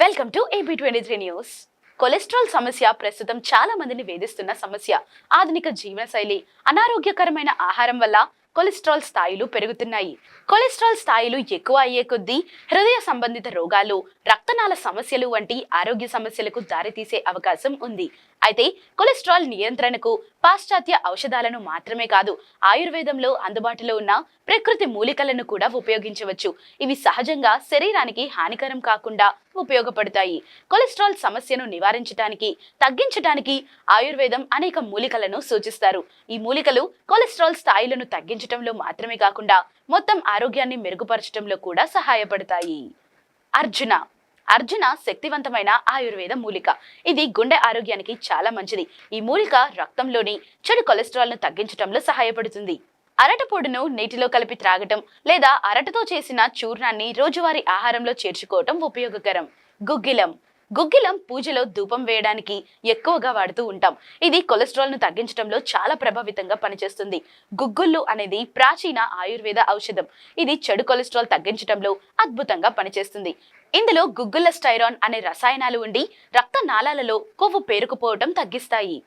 Welcome to AB twenty three news cholesterol సమస్య ప్రస్తుతం చాలా మందిని వేధిస్తున్న సమస్య. ఆధునిక జీవనశైలి అనారోగ్యకరమైన ఆహారం వల్ల కొలెస్ట్రాల్ స్థాయిలు పెరుగుతున్నాయి. కొలెస్ట్రాల్ స్థాయిలు ఎక్కువ అయ్యే కొద్దీ హృదయ సంబంధిత రోగాలు రక్తనాళ సమస్యలు వంటి ఆరోగ్య సమస్యలకు దారితీసే అవకాశం ఉంది. అయితే కొలెస్ట్రాల్ నియంత్రణకు పాశ్చాత్య ఔషధాలను మాత్రమే కాదు ఆయుర్వేదంలో అందుబాటులో ఉన్న ప్రకృతి మూలికలను కూడా ఉపయోగించవచ్చు. ఇవి సహజంగా శరీరానికి హానికరం కాకుండా ఉపయోగపడతాయి. కొలెస్ట్రాల్ సమస్యను నివారించడానికి తగ్గించడానికి ఆయుర్వేదం అనేక మూలికలను సూచిస్తారు. ఈ మూలికలు కొలెస్ట్రాల్ స్థాయిలను తగ్గించడంలో మాత్రమే కాకుండా మొత్తం ఆరోగ్యాన్ని మెరుగుపరచడంలో కూడా సహాయపడతాయి. అర్జున. అర్జున శక్తివంతమైన ఆయుర్వేద మూలిక. ఇది గుండె ఆరోగ్యానికి చాలా మంచిది. ఈ మూలిక రక్తంలోని చెడు కొలెస్ట్రాల్ను తగ్గించడంలో సహాయపడుతుంది. అరటపొడును నీటిలో కలిపి త్రాగటం లేదా అరటతో చేసిన చూర్ణాన్ని రోజువారీ ఆహారంలో చేర్చుకోవటం ఉపయోగకరం. గుగ్గిలం. గుగ్గిలం పూజలో ధూపం వేయడానికి ఎక్కువగా వాడుతూ ఉంటాం. ఇది కొలెస్ట్రాల్ను తగ్గించడంలో చాలా ప్రభావితంగా పనిచేస్తుంది. గుగ్గుళ్ళు అనేది ప్రాచీన ఆయుర్వేద ఔషధం. ఇది చెడు కొలెస్ట్రాల్ తగ్గించడంలో అద్భుతంగా పనిచేస్తుంది. ఇందులో గుగ్గుల స్టైరాన్ అనే రసాయనాలు ఉండి రక్త నాళాలలో కొవ్వు పేరుకుపోవటం తగ్గిస్తాయి.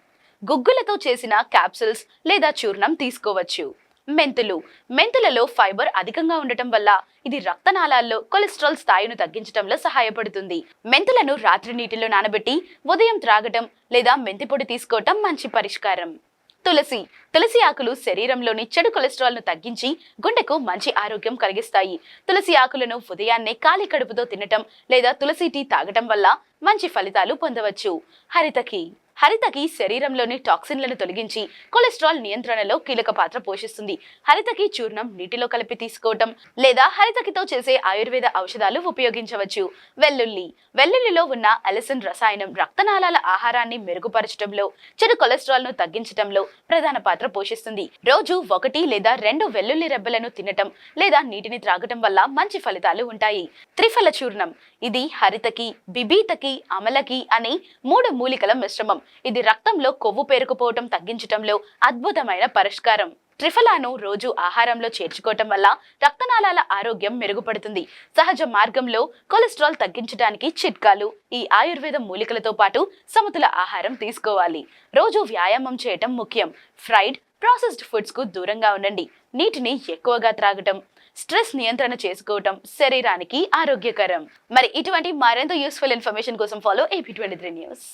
గుగ్గులతో చేసిన క్యాప్సిల్స్ లేదా చూర్ణం తీసుకోవచ్చు. మెంతులు. మెంతులలో ఫైబర్ అధికంగా ఉండటం వల్ల ఇది రక్తనాళాల్లో కొలెస్ట్రాల్ స్థాయిను తగ్గించడంలో సహాయపడుతుంది. మెంతులను రాత్రి నీటిలో నానబెట్టి ఉదయం త్రాగటం లేదా మెంతి పొడి తీసుకోవటం మంచి పరిష్కారం. తులసి. తులసి ఆకులు శరీరంలోని చెడు కొలెస్ట్రాల్ను తగ్గించి గుండెకు మంచి ఆరోగ్యం కలిగిస్తాయి. తులసి ఆకులను ఉదయాన్నే ఖాళీ కడుపుతో తినటం లేదా తులసి టీ తాగటం వల్ల మంచి ఫలితాలు పొందవచ్చు. హరితకి. హరితకి శరీరంలోని టాక్సిన్లను తొలగించి కొలెస్ట్రాల్ నియంత్రణలో కీలక పాత్ర పోషిస్తుంది. హరితకి చూర్ణం నీటిలో కలిపి తీసుకోవటం లేదా హరితకితో చేసే ఆయుర్వేద ఔషధాలు ఉపయోగించవచ్చు. వెల్లుల్లి. వెల్లుల్లిలో ఉన్న అలసన్ రసాయనం రక్తనాళాల ఆహారాన్ని మెరుగుపరచడంలో చెడు కొలెస్ట్రాల్ను తగ్గించడంలో ప్రధాన పాత్ర పోషిస్తుంది. రోజు ఒకటి లేదా రెండు వెల్లుల్లి రెబ్బలను తినటం లేదా నీటిని త్రాగటం వల్ల మంచి ఫలితాలు ఉంటాయి. త్రిఫల చూర్ణం. ఇది హరితకి బిబీతకి అమలకి అనే మూడు మూలికల మిశ్రమం. ఇది రక్తంలో కొవ్వు పేరుకుపోవటం తగ్గించటంలో అద్భుతమైన పరిష్కారం. ట్రిఫలాను రోజు ఆహారంలో చేర్చుకోవటం వల్ల రక్తనాళాల ఆరోగ్యం మెరుగుపడుతుంది. సహజ మార్గంలో కొలెస్ట్రాల్ తగ్గించడానికి చిట్కాలు ఈ ఆయుర్వేద మూలికలతో పాటు సమతుల ఆహారం తీసుకోవాలి. రోజు వ్యాయామం చేయటం ముఖ్యం. ఫ్రైడ్ ప్రాసెస్డ్ ఫుడ్స్కు దూరంగా ఉండండి. నీటిని ఎక్కువగా త్రాగటం స్ట్రెస్ నియంత్రణ చేసుకోవటం శరీరానికి ఆరోగ్యకరం. మరి ఇటువంటి మరెంతో యూస్ఫుల్ ఇన్ఫర్మేషన్ కోసం follow AP twenty three news